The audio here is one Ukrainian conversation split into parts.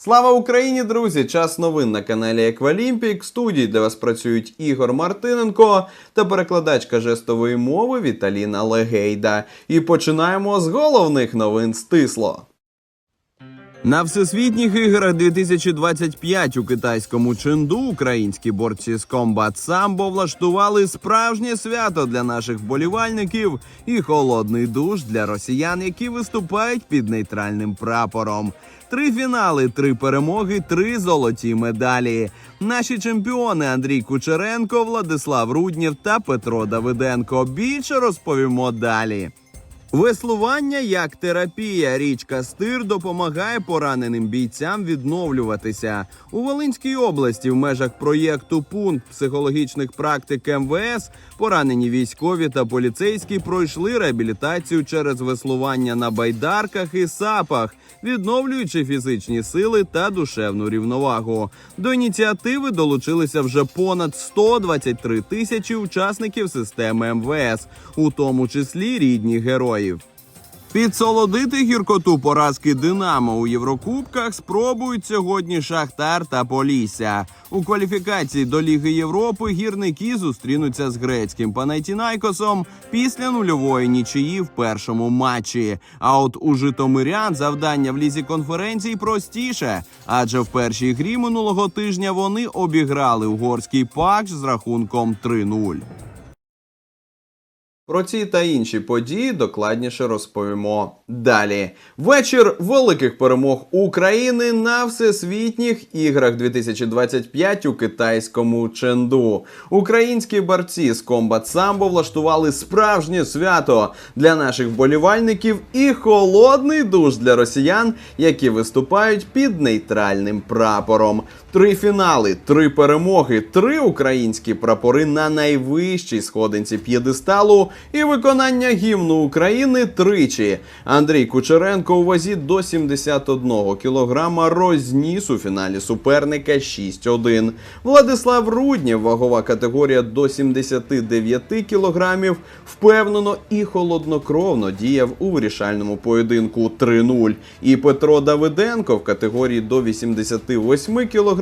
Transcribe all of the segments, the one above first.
Слава Україні, друзі! Час новин на каналі Еквалімпік. Студії для вас працюють Ігор Мартиненко та перекладачка жестової мови Віталіна Легейда. І починаємо з головних новин стисло. На всесвітніх іграх 2025 у китайському Ченду українські борці з комбат Самбо влаштували справжнє свято для наших вболівальників і холодний душ для росіян, які виступають під нейтральним прапором. Три фінали, три перемоги, три золоті медалі. Наші чемпіони Андрій Кучеренко, Владислав Руднєв та Петро Давиденко. Більше розповімо далі. Веслування як терапія. Річка Стир допомагає пораненим бійцям відновлюватися у Волинській області. В межах проєкту пункт психологічних практик МВС поранені військові та поліцейські пройшли реабілітацію через веслування на байдарках і сапах, відновлюючи фізичні сили та душевну рівновагу. До ініціативи долучилися вже понад 123 тисячі учасників системи МВС, у тому числі рідні героїв. Підсолодити гіркоту поразки Динамо у Єврокубках спробують сьогодні Шахтар та Полісся. У кваліфікації до Ліги Європи гірники зустрінуться з грецьким Панайтінайкосом після нульової нічиї в першому матчі. А от у Житомирян завдання в лізі конференцій простіше, адже в першій грі минулого тижня вони обіграли угорський пакш з рахунком 3-0. Про ці та інші події докладніше розповімо далі. Вечір великих перемог України на всесвітніх іграх 2025 у китайському Ченду. Українські борці з комбат самбо влаштували справжнє свято для наших вболівальників і холодний душ для росіян, які виступають під нейтральним прапором. Три фінали, три перемоги, три українські прапори на найвищій сходинці п'єдесталу і виконання гімну України тричі. Андрій Кучеренко у вазі до 71 кілограма розніс у фіналі суперника 6-1. Владислав Руднєв, вагова категорія до 79 кілограмів, впевнено і холоднокровно діяв у вирішальному поєдинку 3-0. І Петро Давиденко в категорії до 88 кілограмів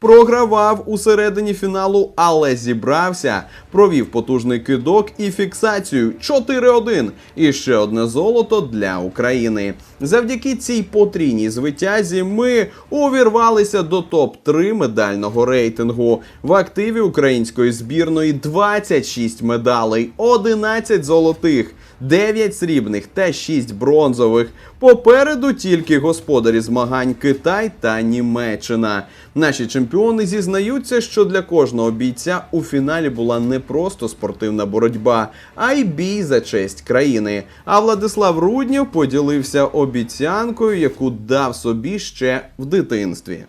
програвав у середині фіналу, але зібрався, провів потужний кидок і фіксацію 4-1. І ще одне золото для України. Завдяки цій потрійній звитязі ми увірвалися до топ-3 медального рейтингу. В активі української збірної 26 медалей, 11 золотих. 9 срібних та 6 бронзових. Попереду тільки господарі змагань Китай та Німеччина. Наші чемпіони зізнаються, що для кожного бійця у фіналі була не просто спортивна боротьба, а й бій за честь країни. А Владислав Руднєв поділився обіцянкою, яку дав собі ще в дитинстві.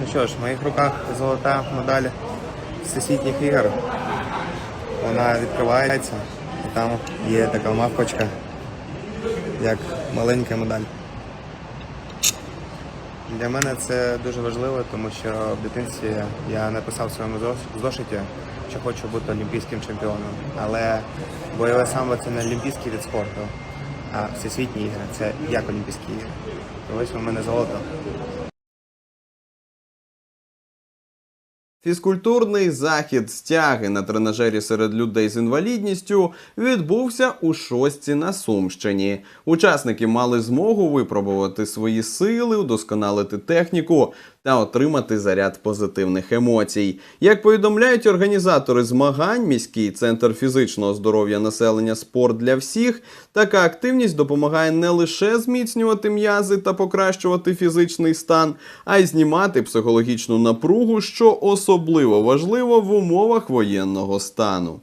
Ну що ж, в моїх руках золота медаль всесвітніх ігор. Вона відкривається, там є така мавпочка, як маленька медаль. Для мене це дуже важливо, тому що в дитинстві я написав в своєму зошиті, що хочу бути олімпійським чемпіоном. Але бойове самбо це не олімпійський від спорту, а всесвітні ігри це як олімпійські ігри. Ось у мене золото. Фізкультурний захід стяги на тренажері серед людей з інвалідністю відбувся у шостці на Сумщині. Учасники мали змогу випробувати свої сили, удосконалити техніку та отримати заряд позитивних емоцій. Як повідомляють організатори змагань, міський центр фізичного здоров'я населення спорт для всіх, така активність допомагає не лише зміцнювати м'язи та покращувати фізичний стан, а й знімати психологічну напругу, що особливо важливо в умовах воєнного стану.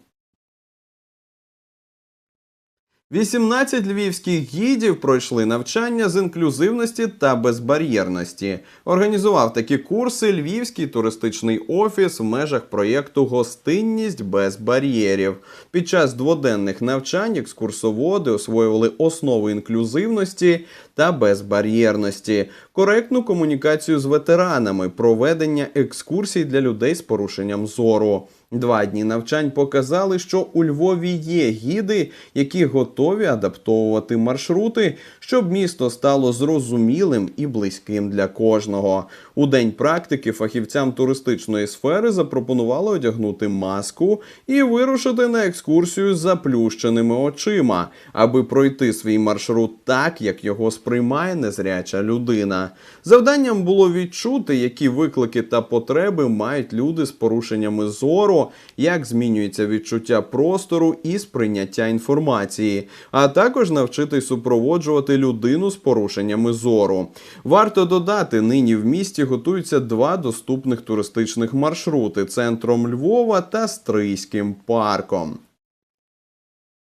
18 львівських гідів пройшли навчання з інклюзивності та безбар'єрності. Організував такі курси Львівський туристичний офіс в межах проєкту Гостинність без бар'єрів. Під час дводенних навчань екскурсоводи освоювали основи інклюзивності та безбар'єрності, коректну комунікацію з ветеранами, проведення екскурсій для людей з порушенням зору. Два дні навчань показали, що у Львові є гіди, які готові адаптовувати маршрути, щоб місто стало зрозумілим і близьким для кожного. У день практики фахівцям туристичної сфери запропонували одягнути маску і вирушити на екскурсію з заплющеними очима, аби пройти свій маршрут так, як його сприймає незряча людина. Завданням було відчути, які виклики та потреби мають люди з порушеннями зору, як змінюється відчуття простору і сприйняття інформації, а також навчитись супроводжувати людину з порушеннями зору. Варто додати, нині в місті готуються два доступних туристичних маршрути центром Львова та Стрийським парком.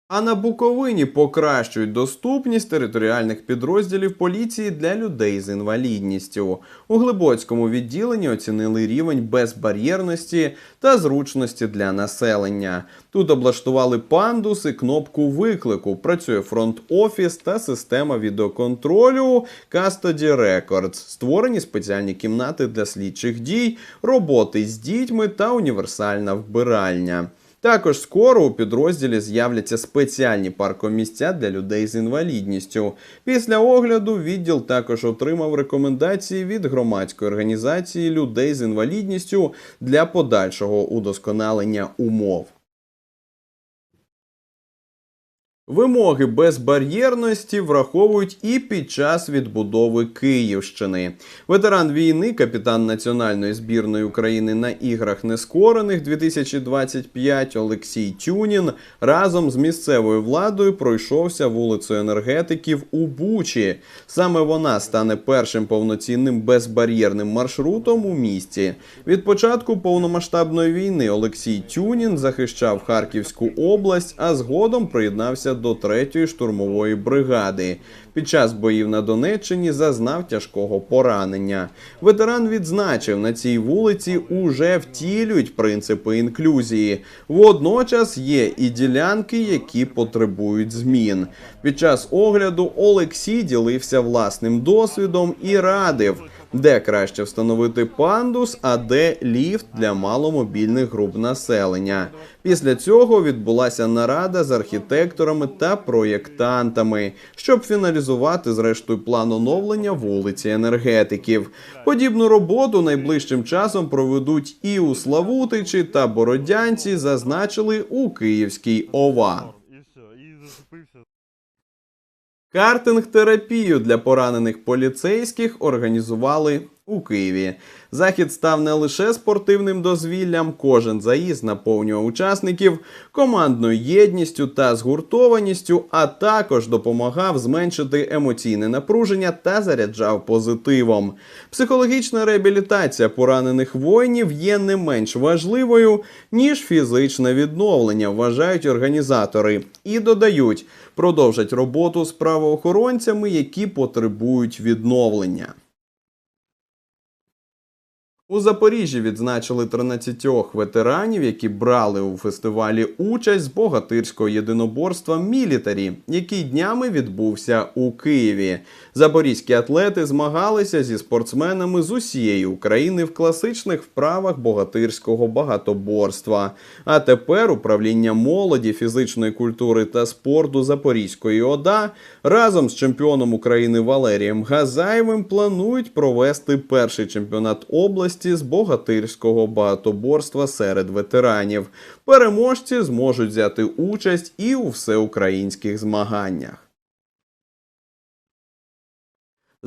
А на Буковині покращують доступність територіальних підрозділів поліції для людей з інвалідністю. У Глибоцькому відділенні оцінили рівень безбар'єрності та зручності для населення. Тут облаштували пандуси, кнопку виклику. Працює фронт-офіс та система відеоконтролю Custody Records. Створені спеціальні кімнати для слідчих дій, роботи з дітьми та універсальна вбиральня. Також скоро у підрозділі з'являться спеціальні паркомісця для людей з інвалідністю. Після огляду відділ також отримав рекомендації від громадської організації людей з інвалідністю для подальшого удосконалення умов. Вимоги безбар'єрності враховують і під час відбудови Київщини. Ветеран війни, капітан національної збірної України на іграх нескорених 2025 Олексій Тюнін разом з місцевою владою пройшовся вулицею енергетиків у Бучі. Саме вона стане першим повноцінним безбар'єрним маршрутом у місті. Від початку повномасштабної війни Олексій Тюнін захищав Харківську область, а згодом приєднався до 3-ї штурмової бригади. Під час боїв на Донеччині зазнав тяжкого поранення. Ветеран відзначив, на цій вулиці уже втілюють принципи інклюзії. Водночас є і ділянки, які потребують змін. Під час огляду Олексій ділився власним досвідом і радив, де краще встановити пандус, а де ліфт для маломобільних груп населення. Після цього відбулася нарада з архітекторами та проєктантами, щоб фіналізувати зрештою план оновлення вулиці енергетиків. Подібну роботу найближчим часом проведуть і у Славутичі та Бородянці, зазначили у Київській ОВА. І все, і зацепився. Картинг-терапію для поранених поліцейських організували у Києві. Захід став не лише спортивним дозвіллям, кожен заїзд наповнював учасників командною єдністю та згуртованістю, а також допомагав зменшити емоційне напруження та заряджав позитивом. Психологічна реабілітація поранених воїнів є не менш важливою ніж фізичне відновлення, вважають організатори, і додають, продовжать роботу з правоохоронцями, які потребують відновлення. У Запоріжжі відзначили 13 ветеранів, які брали у фестивалі участь з богатирського єдиноборства Мілітарі, який днями відбувся у Києві. Запорізькі атлети змагалися зі спортсменами з усієї України в класичних вправах богатирського багатоборства. А тепер управління молоді, фізичної культури та спорту Запорізької ОДА разом з чемпіоном України Валерієм Газаєвим планують провести перший чемпіонат області з богатирського багатоборства серед ветеранів. Переможці зможуть взяти участь і у всеукраїнських змаганнях.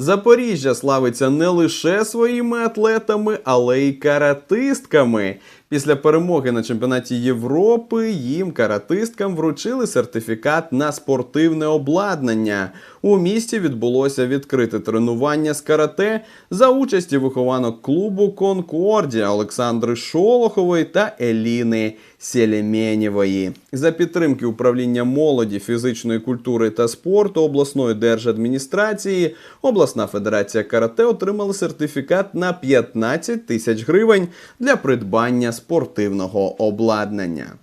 Запоріжжя славиться не лише своїми атлетами, але й каратистками. Після перемоги на чемпіонаті Європи їм каратисткам вручили сертифікат на спортивне обладнання. У місті відбулося відкрите тренування з карате за участі вихованок клубу Конкордія Олександри Шолохової та Еліни Селеменєвої. За підтримки управління молоді, фізичної культури та спорту обласної держадміністрації, обласна федерація карате отримала сертифікат на 15 тисяч гривень для придбання спортивного обладнання.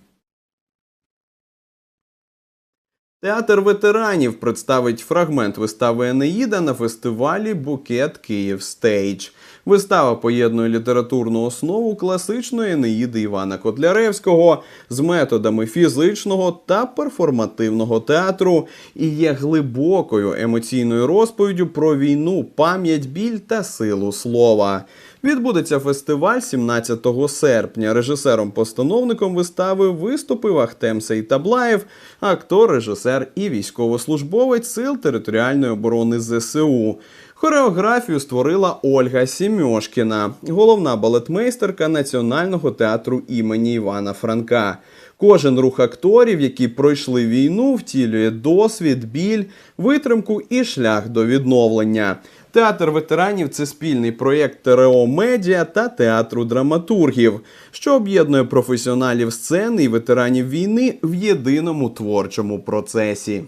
Театр ветеранів представить фрагмент вистави Енеїда на фестивалі Букет Київ Стейдж. Вистава поєднує літературну основу класичної Енеїди Івана Котляревського з методами фізичного та перформативного театру і є глибокою емоційною розповіддю про війну, пам'ять, біль та силу слова. Відбудеться фестиваль 17 серпня. Режисером-постановником вистави виступив Ахтем Сейтаблаєв, актор, режисер і військовослужбовець Сил територіальної оборони ЗСУ. Хореографію створила Ольга Сімьошкіна, головна балетмейстерка Національного театру імені Івана Франка. Кожен рух акторів, які пройшли війну, втілює досвід, біль, витримку і шлях до відновлення. Театр ветеранів це спільний проєкт ТРО Медіа та театру драматургів, що об'єднує професіоналів сцени і ветеранів війни в єдиному творчому процесі.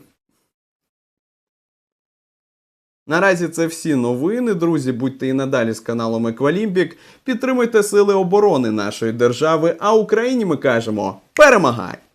Наразі це всі новини, друзі. Будьте і надалі з каналом Еквалімпік. Підтримуйте сили оборони нашої держави. А Україні ми кажемо перемагай!